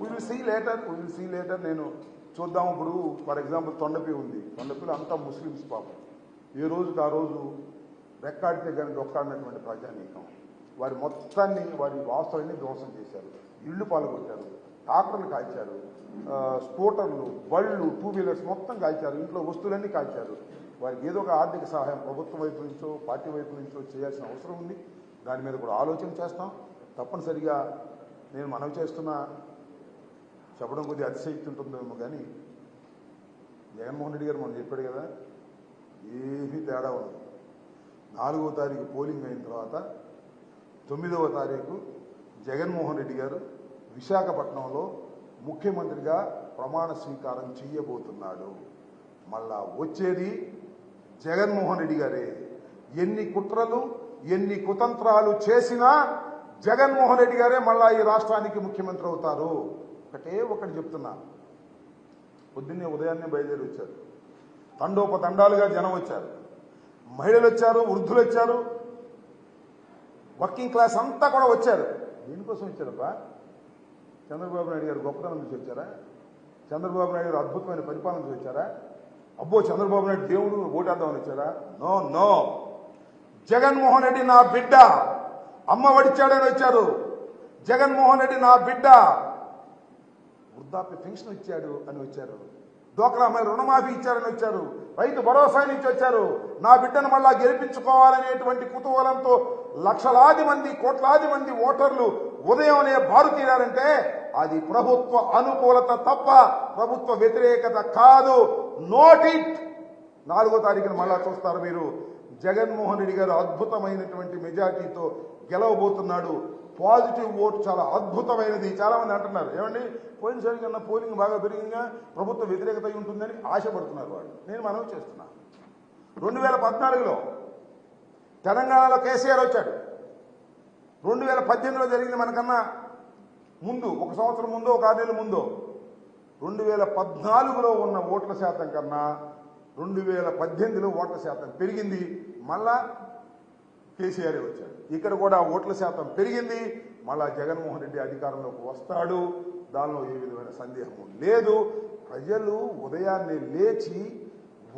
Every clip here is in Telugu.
Will see later will see later నేను చూద్దాం ఇప్పుడు ఫర్ ఎగ్జాంపుల్ తొండపి ఉంది. తొండపిలు అంతా ముస్లిమ్స్ పాపం. ఏ రోజుకి ఆ రోజు రెక్కాడితే కానీ డొక్కాడినటువంటి ప్రజానీకం. వారి మొత్తాన్ని వారి వాస్తవాన్ని ధ్వంసం చేశారు. ఇళ్ళు పాల్గొట్టారు ట్రాక్టర్లు కాల్చారు స్కూటర్లు బళ్ళు టూ వీలర్స్ మొత్తం కాల్చారు ఇంట్లో వస్తువులన్నీ కాల్చారు. వారికి ఏదో ఒక ఆర్థిక సహాయం ప్రభుత్వం వైపు నుంచో పార్టీ వైపు నుంచో చేయాల్సిన అవసరం ఉంది. దాని మీద కూడా ఆలోచన చేస్తాం. తప్పనిసరిగా నేను మనవి చేస్తున్న చెప్పడం కొద్దిగా అతిశక్తి ఉంటుందేమో కానీ జగన్మోహన్ రెడ్డి గారు మనం చెప్పాడు కదా ఏమీ తేడా ఉండదు. నాలుగవ తారీఖు పోలింగ్ అయిన తర్వాత తొమ్మిదవ తారీఖు జగన్మోహన్ రెడ్డి గారు విశాఖపట్నంలో ముఖ్యమంత్రిగా ప్రమాణ స్వీకారం చేయబోతున్నాడు. మళ్ళా వచ్చేది జగన్మోహన్ రెడ్డి గారే. ఎన్ని కుట్రలు ఎన్ని కుతంత్రాలు చేసినా జగన్మోహన్ రెడ్డి గారే మళ్ళా ఈ రాష్ట్రానికి ముఖ్యమంత్రి అవుతారు. ఒకటే ఒకటి చెప్తున్నా. పొద్దున్నే ఉదయాన్నే బయలుదేరి వచ్చారు తండోపతండాలుగా జనం వచ్చారు. మహిళలు వచ్చారు వృద్ధులు వచ్చారు వర్కింగ్ క్లాస్ అంతా కూడా వచ్చారు. దీనికోసం వచ్చారబ్బా? చంద్రబాబు నాయుడు గారు గొప్పతనం నుంచి వచ్చారా? చంద్రబాబు నాయుడు గారు అద్భుతమైన పరిపాలన నుంచి వచ్చారా? అబ్బో చంద్రబాబు నాయుడు దేవుడు ఓటేద్దామని వచ్చారా? No no. జగన్మోహన్ రెడ్డి నా బిడ్డ. అమ్మ వడిచాడని వచ్చారు. జగన్మోహన్ రెడ్డి నా బిడ్డ. వృద్ధాప్య పెన్షన్ ఇచ్చాడు అని వచ్చారు. డోక్రా అమ్మాయిలు రుణమాఫీ ఇచ్చారని వచ్చారు. రైతు భరోసా నుంచి వచ్చారు. నా బిడ్డను మళ్ళా గెలిపించుకోవాలనేటువంటి కుతూహలంతో లక్షలాది మంది కోట్లాది మంది ఓటర్లు ఉదయంనే బారు తీరారంటే అది ప్రభుత్వ అనుకూలత తప్ప ప్రభుత్వ వ్యతిరేకత కాదు. నోట్ ఇట్ నాలుగో తారీఖున మళ్ళా చూస్తారు మీరు. జగన్మోహన్ రెడ్డి గారు అద్భుతమైనటువంటి మెజార్టీతో గెలవబోతున్నాడు. పాజిటివ్ ఓటు చాలా అద్భుతమైనది. చాలా మంది అంటున్నారు ఏమండి పోయినసారి కన్నా పోలింగ్ బాగా పెరిగిందిగా ప్రభుత్వ వ్యతిరేకత ఉంటుందని ఆశపడుతున్నారు వాళ్ళు. నేను మనవి చేస్తున్నా. రెండు వేల పద్నాలుగులో తెలంగాణలో కేసీఆర్ వచ్చాడు. రెండు వేల పద్దెనిమిదిలో జరిగింది మనకన్నా ముందు ఒక సంవత్సరం ముందో ఒక ఆరు నెలల ముందో. రెండు వేల పద్నాలుగులో ఉన్న ఓట్ల శాతం కన్నా రెండు వేల పద్దెనిమిదిలో ఓట్ల శాతం పెరిగింది. మళ్ళా కేసీఆర్ వచ్చాడు ఇక్కడ కూడా ఓట్ల శాతం పెరిగింది. మళ్ళా జగన్మోహన్ రెడ్డి అధికారంలోకి వస్తాడు. దానిలో ఏ విధమైన సందేహం లేదు. ప్రజలు ఉదయాన్నే లేచి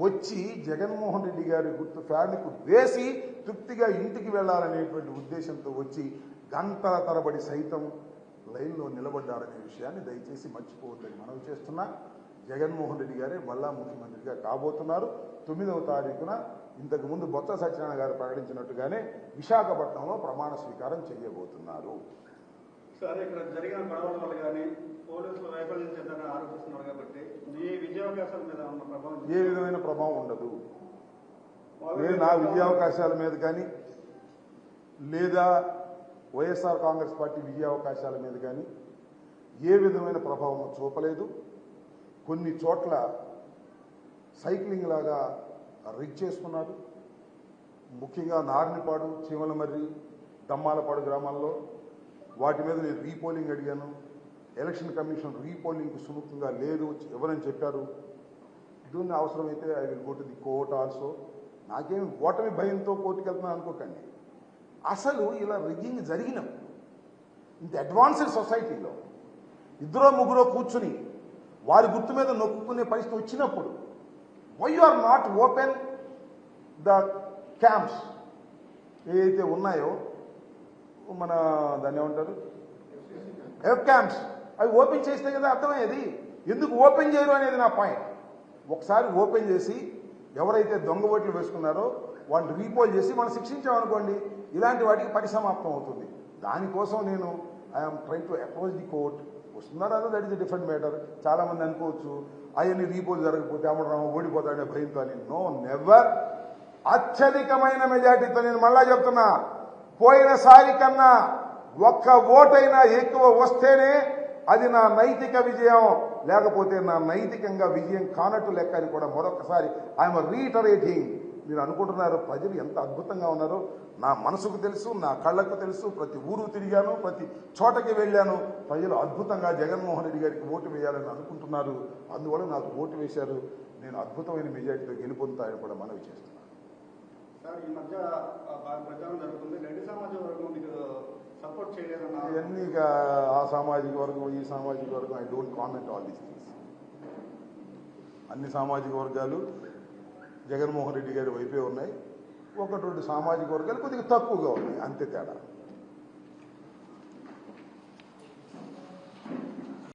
వచ్చి జగన్మోహన్ రెడ్డి గారి గుర్తు ఫ్యాన్కు వేసి తృప్తిగా ఇంటికి వెళ్ళాలనేటువంటి ఉద్దేశంతో వచ్చి గంటల తరబడి సైతం లైన్లో నిలబడ్డారనే విషయాన్ని దయచేసి మర్చిపోవద్దని మనవి చేస్తున్నా. జగన్మోహన్ రెడ్డి గారే మళ్ళా ముఖ్యమంత్రిగా కాబోతున్నారు. తొమ్మిదవ తారీఖున ఇంతకు ముందు బొత్స సత్యనారాయణ గారు ప్రకటించినట్టుగానే విశాఖపట్నంలో ప్రమాణ స్వీకారం చేయబోతున్నారు. సరే ఇక్కడ జరిగిన గొడవల వల్ల కానీ పోలీసులు వైఫల్యం చెందని ఆరోపిస్తున్నారు కాబట్టి మీ మీద ఉన్న ప్రభావం ఏ విధమైన ప్రభావం ఉండదు. నేను నా విజయావకాశాల మీద కానీ లేదా వైఎస్ఆర్ కాంగ్రెస్ పార్టీ విజయావకాశాల మీద కానీ ఏ విధమైన ప్రభావం చూపలేదు. కొన్ని చోట్ల సైక్లింగ్ లాగా రిగ్ చేసుకున్నారు ముఖ్యంగా నారినిపాడు చీమలమర్రి దమ్మాలపాడు గ్రామాల్లో వాటి మీద నేను రీపోలింగ్ అడిగాను. ఎలక్షన్ కమిషన్ రీపోలింగ్కి సుముఖంగా లేదు ఎవరని చెప్పారు. దీన్ని అవసరమైతే I will go to the court also. నాకేం ఓటమి భయంతో కోర్టుకు వెళ్తున్నాను అనుకోకండి. అసలు ఇలా రిగ్గింగ్ జరిగినప్పుడు ఇంత అడ్వాన్స్డ్ సొసైటీలో ఇద్దరో ముగ్గురో కూర్చుని వారి గుర్తు మీద నొక్కునే పరిస్థితి వచ్చినప్పుడు why are not open the camps ఏదైతే ఉన్నాయో మన దాన్ని ఏమంటారు? ఎఫ్ క్యాంప్స్ అవి ఓపెన్ చేస్తే కదా అర్థమయ్యేది? ఎందుకు ఓపెన్ చేయరు అనేది నా పాయింట్ ఒకసారి ఓపెన్ చేసి ఎవరైతే దొంగ ఓట్లు వేసుకున్నారో వాళ్ళు రీపోల్ చేసి మనం శిక్షించామనుకోండి ఇలాంటి వాటికి పరిసమాప్తం అవుతుంది. దానికోసం నేను I'm try to approach the court వస్తున్నారా దట్ ఇస్ డిఫరెంట్ మ్యాటర్ చాలామంది అనుకోవచ్చు అవన్నీ రీపోజ్ జరగకపోతే అమ్మడం ఓడిపోతాడనే భయంతో అని. నో నెవర్ అత్యధికమైన మెజార్టీతో నేను మళ్ళా చెప్తున్నా పోయినసారి కన్నా ఒక్క ఓటైనా ఎక్కువ వస్తేనే అది నా నైతిక విజయం. లేకపోతే నా నైతికంగా విజయం కానట్టు లెక్క అని కూడా మరొకసారి ఐఎమ్ రీటరేటింగ్ మీరు అనుకుంటున్నారు ప్రజలు ఎంత అద్భుతంగా ఉన్నారో నా మనసుకు తెలుసు నా కళ్ళకు తెలుసు ప్రతి ఊరు తిరిగాను ప్రతి చోటకి వెళ్ళాను. ప్రజలు అద్భుతంగా జగన్మోహన్ రెడ్డి గారికి ఓటు వేయాలని అనుకుంటున్నారు. అందువల్ల నాకు ఓటు వేశారు. నేను అద్భుతమైన మెజార్టీతో గెలుపొందుతాయని కూడా మనవి చేస్తున్నాను సార్ ఈ మధ్య ప్రచారం జరుగుతుంది. వర్గం సపోర్ట్ ఇవన్నీ ఆ సామాజిక వర్గం ఈ సామాజిక వర్గం I don't comment all these things. అన్ని సామాజిక వర్గాలు జగన్మోహన్ రెడ్డి గారి వైపే ఉన్నాయి. ఒకటి రెండు సామాజిక వర్గాలు కొద్దిగా తక్కువగా ఉన్నాయి. అంతే తేడా.